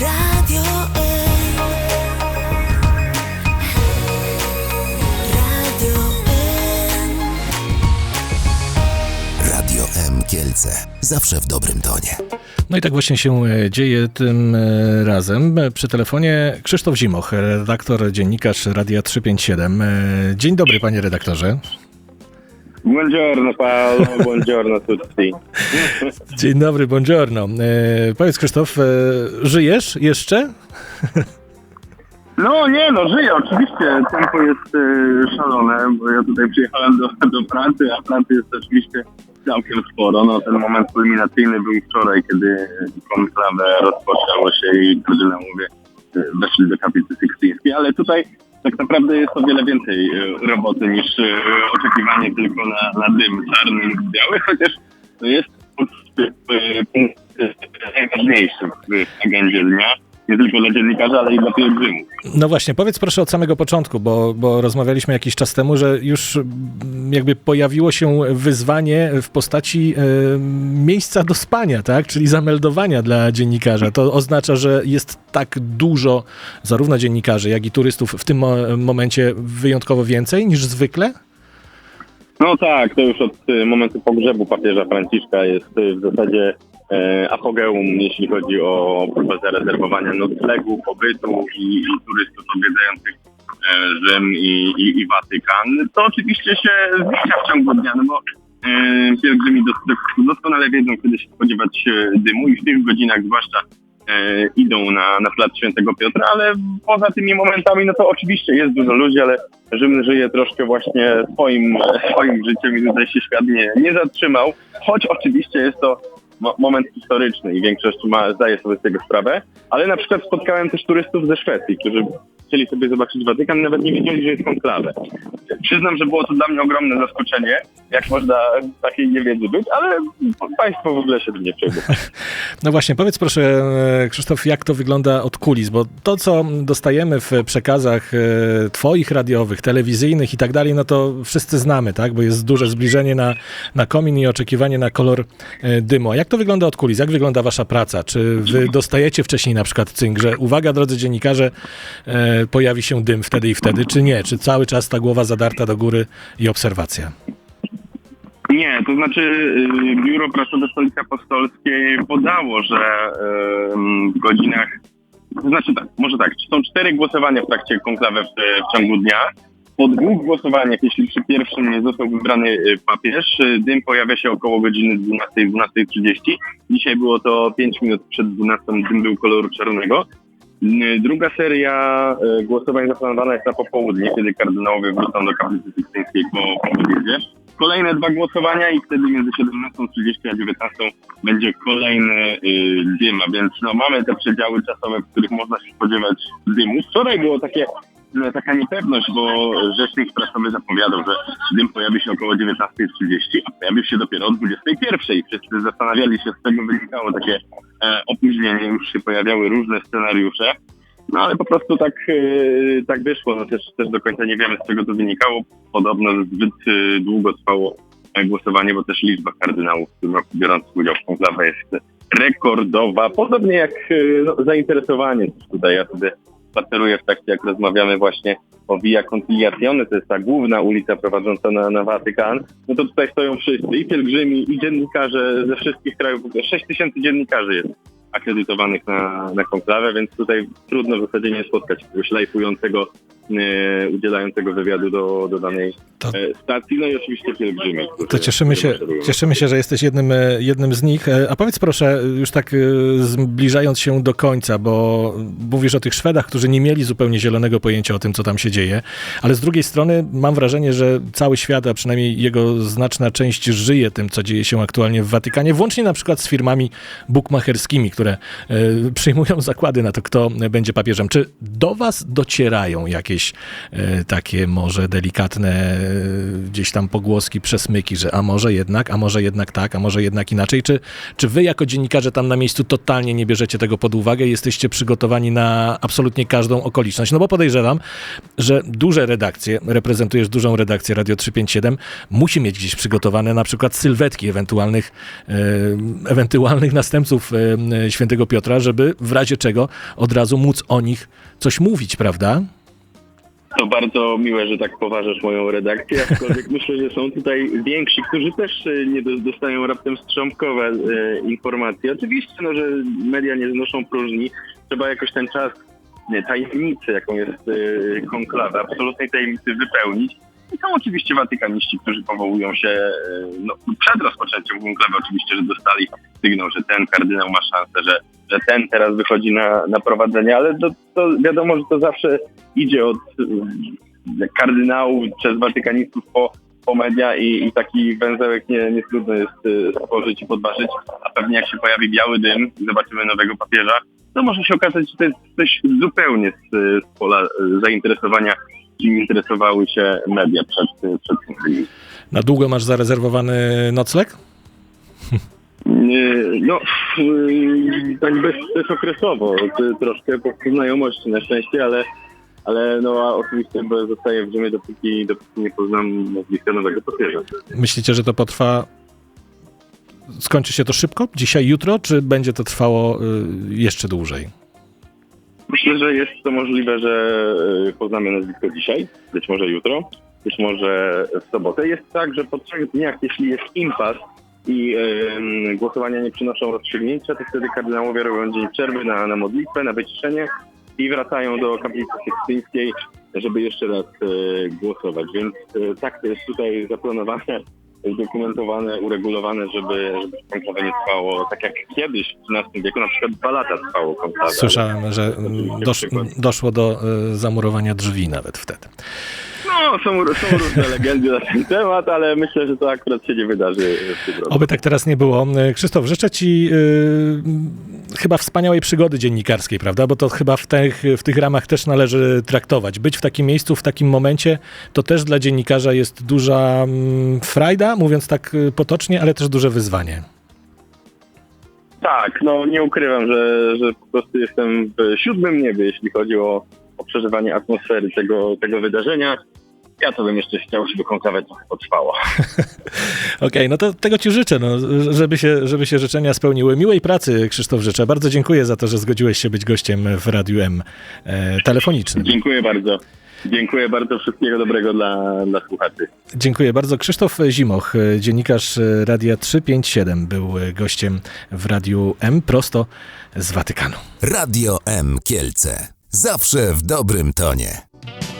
Radio M. Radio M. Radio M Kielce. Zawsze w dobrym tonie. No i tak właśnie się e, dzieje tym e, razem. E, Przy telefonie Krzysztof Zimoch, redaktor, dziennikarz Radia 357. E, Dzień dobry, panie redaktorze. Buongiorno Paolo, buongiorno tutti. Dzień dobry, buongiorno. E, Powiedz Krzysztof, e, żyjesz jeszcze? No nie no, żyję oczywiście, tempo jest e, szalone, bo ja tutaj przyjechałem do, do pracy, a pracy jest oczywiście całkiem sporo. No ten moment kulminacyjny był wczoraj, kiedy konklawę rozpoczęło się i kardynałowie e, weszli do kapity sykstyńskiej, ale tutaj tak naprawdę jest o wiele więcej e, roboty niż e, oczekiwanie tylko na, na dym czarny lub biały, chociaż to jest e, punkt e, najważniejszy w agendzie dnia. Nie tylko dla dziennikarzy, ale i dla pielgrzymów. No właśnie, powiedz proszę od samego początku, bo, bo rozmawialiśmy jakiś czas temu, że już mm, jakby pojawiło się wyzwanie w postaci e, miejsca do spania, tak? Czyli zameldowania dla dziennikarza. To oznacza, że jest tak dużo zarówno dziennikarzy, jak i turystów w tym mo- momencie wyjątkowo więcej niż zwykle? No tak, to już od y, momentu pogrzebu papieża Franciszka jest y, w zasadzie apogeum, jeśli chodzi o próbę zarezerwowania noclegu, pobytu i, i turystów odwiedzających e, Rzym i, i, i Watykan. To oczywiście się zmienia w ciągu dnia, no bo e, pielgrzymi dos, doskonale wiedzą, kiedy się spodziewać e, dymu i w tych godzinach zwłaszcza e, idą na, na plac Świętego Piotra, ale poza tymi momentami, no to oczywiście jest dużo ludzi, ale Rzym żyje troszkę właśnie swoim, swoim życiem i tutaj się świat nie, nie zatrzymał, choć oczywiście jest to mo- moment historyczny i większość ma, zdaje sobie z tego sprawę, ale na przykład spotkałem też turystów ze Szwecji, którzy chcieli sobie zobaczyć Watykan, nawet nie wiedzieli, że jest konklawę. Przyznam, że było to dla mnie ogromne zaskoczenie, jak można takiej niewiedzy być, ale państwo w ogóle się nie przejmują. No właśnie, powiedz proszę, e, Krzysztof, jak to wygląda od kulis, bo to, co dostajemy w przekazach e, twoich radiowych, telewizyjnych i tak dalej, no to wszyscy znamy, tak? Bo jest duże zbliżenie na, na komin i oczekiwanie na kolor e, dymu. Jak to wygląda od kulis? Jak wygląda wasza praca? Czy wy dostajecie wcześniej na przykład cynk, że uwaga, drodzy dziennikarze, e, pojawi się dym wtedy i wtedy, czy nie? Czy cały czas ta głowa zadarta do góry i obserwacja? Nie, to znaczy y, Biuro Prasowe Stolicy Apostolskiej podało, że y, w godzinach, to znaczy tak, może tak, są cztery głosowania w trakcie konklawy w, w ciągu dnia. Po dwóch głosowaniach, jeśli przy pierwszym nie został wybrany y, papież, y, dym pojawia się około godziny 12, 12.30. Dzisiaj było to 5 minut przed 12, dym był koloru czarnego. Y, Druga seria głosowań zaplanowana jest na popołudnie, kiedy kardynałowie wrócą do kaplicy sykstyńskiej po, po obiedzie. Kolejne dwa głosowania i wtedy między 17.30 a 19 będzie kolejny dym, a więc no, mamy te przedziały czasowe, w których można się spodziewać dymu. Wczoraj było takie taka niepewność, bo rzecznik prasowy zapowiadał, że dym pojawi się około 19.30, a pojawił się dopiero o 21.00. Wszyscy zastanawiali się, z czego wynikało takie e, opóźnienie, już się pojawiały różne scenariusze. No ale po prostu tak, e, tak wyszło, no też, też do końca nie wiemy z czego to wynikało. Podobno zbyt e, długo trwało e, głosowanie, bo też liczba kardynałów w tym roku biorących udział w konklawę jest rekordowa. Podobnie jak e, no, zainteresowanie tutaj. Ja sobie spaceruję w trakcie jak rozmawiamy właśnie o Via Conciliazione, to jest ta główna ulica prowadząca na, na Watykan, no to tutaj stoją wszyscy, i pielgrzymi, i dziennikarze ze wszystkich krajów, w ogóle 6 tysięcy dziennikarzy jest akredytowanych na, na konklawę, więc tutaj trudno w zasadzie nie spotkać kogoś lajfującego, e, udzielającego wywiadu do, do danej To- e, stacji, no i oczywiście pielgrzymi. To cieszymy się, cieszymy się, że jesteś jednym, e, jednym z nich. E, A powiedz proszę, już tak zbliżając się do końca, bo mówisz o tych Szwedach, którzy nie mieli zupełnie zielonego pojęcia o tym, co tam się dzieje, ale z drugiej strony mam wrażenie, że cały świat, a przynajmniej jego znaczna część żyje tym, co dzieje się aktualnie w Watykanie, włącznie na przykład z firmami bukmacherskimi, które e, przyjmują zakłady na to, kto będzie papieżem. Czy do was docierają jakieś e, takie może delikatne e, gdzieś tam pogłoski, przesmyki, że a może jednak, a może jednak tak, a może jednak inaczej? Czy, czy wy jako dziennikarze tam na miejscu totalnie nie bierzecie tego pod uwagę jesteście przygotowani na absolutnie każdą okoliczność? No bo podejrzewam, że duże redakcje, reprezentujesz dużą redakcję Radio 357, musi mieć gdzieś przygotowane na przykład sylwetki ewentualnych, e, ewentualnych następców e, świętego Piotra, żeby w razie czego od razu móc o nich coś mówić, prawda? To bardzo miłe, że tak poważasz moją redakcję, aczkolwiek myślę, że są tutaj więksi, którzy też e, nie do- dostają raptem strząbkowe e, informacje. Oczywiście, no, że media nie znoszą próżni, trzeba jakoś ten czas tajemnicy, jaką jest e, konklawa, absolutnej tajemnicy wypełnić. I są oczywiście watykaniści, którzy powołują się e, no, przed rozpoczęciem konklawy oczywiście, że dostali sygnał, że ten kardynał ma szansę, że, że ten teraz wychodzi na, na prowadzenie, ale to, to wiadomo, że to zawsze idzie od y, kardynałów przez watykanistów po, po media i, i taki węzełek nie, nie trudno jest y, stworzyć i podważyć, a pewnie jak się pojawi biały dym i zobaczymy nowego papieża, to może się okazać, że to jest coś zupełnie z, z pola y, zainteresowania, czym interesowały się media przed, y, przed tym filmem. Na długo masz zarezerwowany nocleg? No, yy, tak bez, bezokresowo, troszkę po znajomości na szczęście, ale, ale no a oczywiście zostaję w Rzymie, dopóki, dopóki nie poznam nazwiska nowego papieża. Myślicie, że to potrwa. Skończy się to szybko? Dzisiaj, jutro, czy będzie to trwało y, jeszcze dłużej? Myślę, że jest to możliwe, że yy, poznamy nazwisko dzisiaj, być może jutro, być może w sobotę. Jest tak, że po trzech dniach, jeśli jest impas i yy, głosowania nie przynoszą rozstrzygnięcia, to wtedy kardynałowie robią dzień przerwy na, na modlitwę, na wyciszenie i wracają do kaplicy sykstyńskiej, żeby jeszcze raz głosować. Więc tak to jest tutaj zaplanowane, udokumentowane, uregulowane, żeby, żeby konklawe nie trwało tak jak kiedyś w XIII wieku, na przykład dwa lata trwało. Słyszałem, że dosz, doszło do y, zamurowania drzwi nawet wtedy. No, są, są różne legendy na ten temat, ale myślę, że to akurat się nie wydarzy w tym roku. Oby tak teraz nie było. Y, Krzysztof, życzę Ci y, chyba wspaniałej przygody dziennikarskiej, prawda? Bo to chyba w tych, w tych ramach też należy traktować. Być w takim miejscu, w takim momencie, to też dla dziennikarza jest duża mm, frajda, mówiąc tak y, potocznie, ale też duże wyzwanie. Tak, no nie ukrywam, że, że po prostu jestem w siódmym niebie, jeśli chodzi o, o przeżywanie atmosfery tego, tego wydarzenia. Ja to bym jeszcze chciał, żeby konklawe trochę potrwała. Okej, no to tego Ci życzę, no, żeby, się, żeby się życzenia spełniły. Miłej pracy, Krzysztof, życzę. Bardzo dziękuję za to, że zgodziłeś się być gościem w Radiu M e, telefonicznym. Dziękuję bardzo. Dziękuję bardzo. Wszystkiego dobrego dla, dla słuchaczy. Dziękuję bardzo. Krzysztof Zimoch, dziennikarz Radia 357, był gościem w Radiu M prosto z Watykanu. Radio M Kielce. Zawsze w dobrym tonie.